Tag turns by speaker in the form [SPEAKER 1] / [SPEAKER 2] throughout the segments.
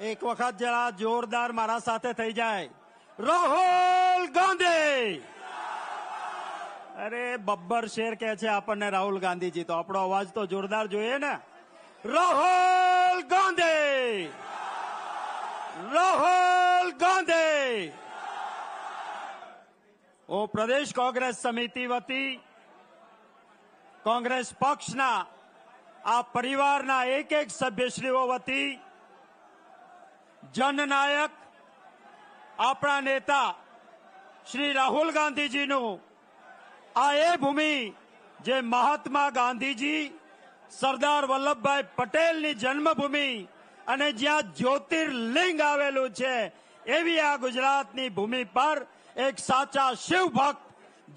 [SPEAKER 1] એક વખત જરા જોરદાર મારા સાથે થઈ જાય. રાહુલ ગાંધી! અરે, બબ્બર શેર કે છે આપણને રાહુલ ગાંધીજી, તો આપણો અવાજ તો જોરદાર જોઈએ ને. રાહુલ ગાંધી! રાહુલ ગાંધી! હું પ્રદેશ કોંગ્રેસ સમિતિ વતી, કોંગ્રેસ પક્ષના આ પરિવારના એક એક સભ્યશ્રીઓ વતી જનનાયક આપણા નેતા શ્રી રાહુલ ગાંધીજીનું. આ એ ભૂમિ જે મહાત્મા ગાંધીજી સરદાર વલ્લભભાઈ પટેલની જન્મભૂમિ અને જ્યાં જ્યોતિર્લિંગ આવેલું છે, એવી આ ગુજરાતની ભૂમિ પર એક સાચા શિવ ભક્ત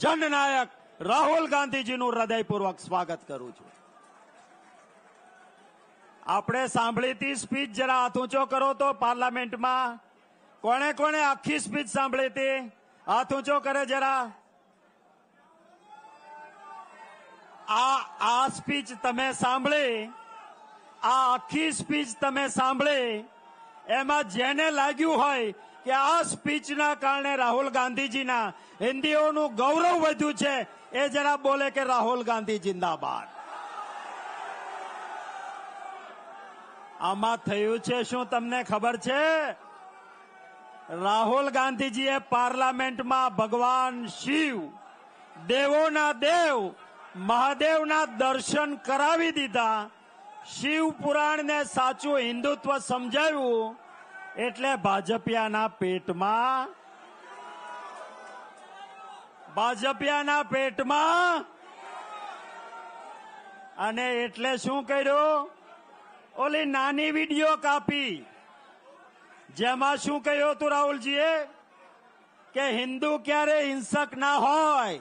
[SPEAKER 1] જનનાયક રાહુલ ગાંધીજીનું હૃદયપૂર્વક સ્વાગત કરું છું. આપણે સાંભળી હતી સ્પીચ જરા હાથ ઊંચો કરો તો પાર્લામેન્ટમાં. કોણે કોણે આખી સ્પીચ સાંભળી હતી હાથ ઊંચો કરે જરા. આ આ સ્પીચ તમે સાંભળી, આ આખી સ્પીચ તમે સાંભળી, એમાં જેને લાગ્યું હોય કે આ સ્પીચના કારણે રાહુલ ગાંધીજીના હિન્દીઓનું ગૌરવ વધ્યું છે, એ જરા બોલે કે રાહુલ ગાંધી જિંદાબાદ. આમાં થયું છે શું તમને ખબર છે? રાહુલ ગાંધીજીએ પાર્લામેન્ટમાં ભગવાન શિવ, દેવોના દેવ, મહાદેવના દર્શન કરાવી દીધા. શિવ પુરાણને સાચું હિન્દુત્વ સમજાવ્યું એટલે ભાજપિયાના પેટમાં ભાજપિયાના પેટમાં અને એટલે શું કર્યું? ઓલી નાની વીડિયો કાપી. જેમાં શું કહ્યું હતું રાહુલજીએ? કે હિન્દુ ક્યારે હિંસક ના હોય?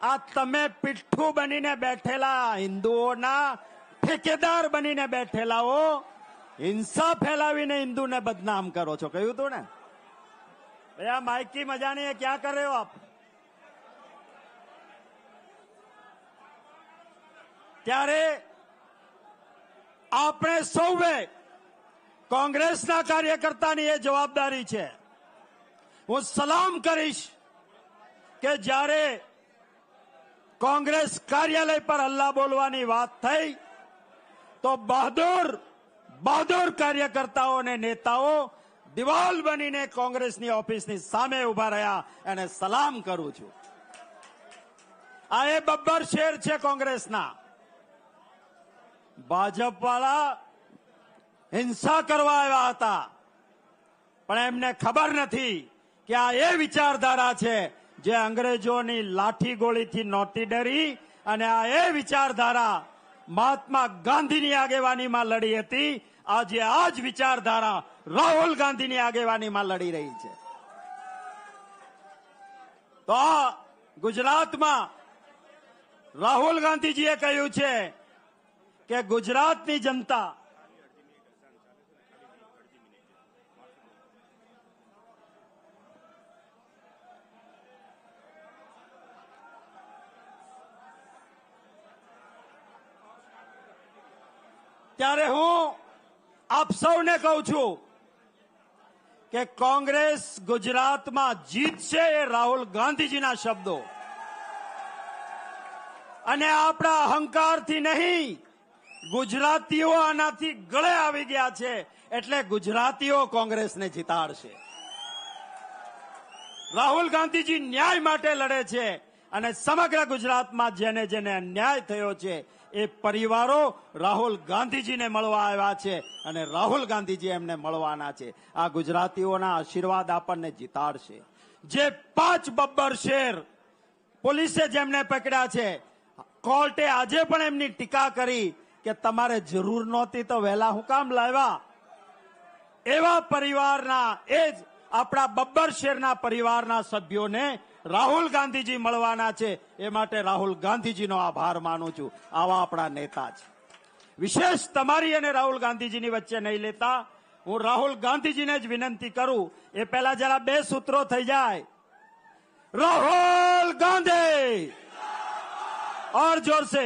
[SPEAKER 1] આ તમે પીઠ્ઠું બનીને બેઠેલા હિન્દુઓના ઠેકેદાર બનીને બેઠેલા હો. હિંસા ફેલાવીને હિન્દુને બદનામ કરો છો. કહ્યું તું ને? ભાઈ, આ માઇકી મજાની એ ક્યાં કરે હો આપ? ત્યારે આપણે સૌએ કોંગ્રેસના કાર્યકર્તાની એ જવાબદારી છે. હું સલામ કરીશ કે જ્યારે કોંગ્રેસ કાર્યાલય પર હલ્લા બોલવાની વાત થઈ, તો બહાદુર બહાદુર કાર્યકર્તાઓ અને નેતાઓ દિવાલ બનીને કોંગ્રેસની ઓફિસની સામે ઊભા રહ્યા. અને સલામ કરું છું. આ એ બબ્બર શેર છે કોંગ્રેસના. ભાજપ વાળા હિંસા કરવા આવ્યા હતા. પણ એમને ખબર નથી કે આ એ વિચારધારા છે જે અંગ્રેજોની લાઠી ગોળીથી નહોતી ડરી અને આ એ વિચારધારા મહાત્મા ગાંધીની આગેવાનીમાં લડી હતી. આજે આ જ વિચારધારા રાહુલ ગાંધીની આગેવાનીમાં લડી રહી છે. તો ગુજરાતમાં રાહુલ ગાંધીજીએ કહ્યું છે કે ગુજરાતની જનતા ત્યારે હું આપ સૌને કહું છું કે કોંગ્રેસ ગુજરાતમાં જીતશે એ રાહુલ ગાંધીજીના શબ્દો. અને આપણા અહંકારથી નહીં ગુજરાતીઓ આનાથી ગળે આવી ગયા છે એટલે ગુજરાતીઓ કોંગ્રેસને જીતાડશે. રાહુલ ગાંધીજી ન્યાય માટે લડે છે અને સમગ્ર ગુજરાતમાં જેને જેને અન્યાય થયો છે એ પરિવારો રાહુલ ગાંધીજીને મળવા આવ્યા છે અને રાહુલ ગાંધીજી એમને મળવાના છે. આ ગુજરાતીઓના આશીર્વાદ આપણને જીતાડશે. જે પાંચ બબ્બર શેર પોલીસે જેમને પકડ્યા છે, કોર્ટે આજે પણ એમની ટીકા કરી કે તમારે જરૂર નહોતી તો વહેલા હું કામ લાવ્યા એવા પરિવારના એ જ આપણા બબ્બર શેરના પરિવારના સભ્યોને રાહુલ ગાંધીજી મળવાના છે એ માટે રાહુલ ગાંધીજીનો આભાર માનું છું આવા આપણા નેતા છે વિશેષ તમારી અને રાહુલ ગાંધીજીની વચ્ચે નહીં લેતા હું રાહુલ ગાંધીજીને જ વિનંતી કરું એ પહેલા જરા બે સૂત્રો થઈ જાય રાહુલ ગાંધી और जोर से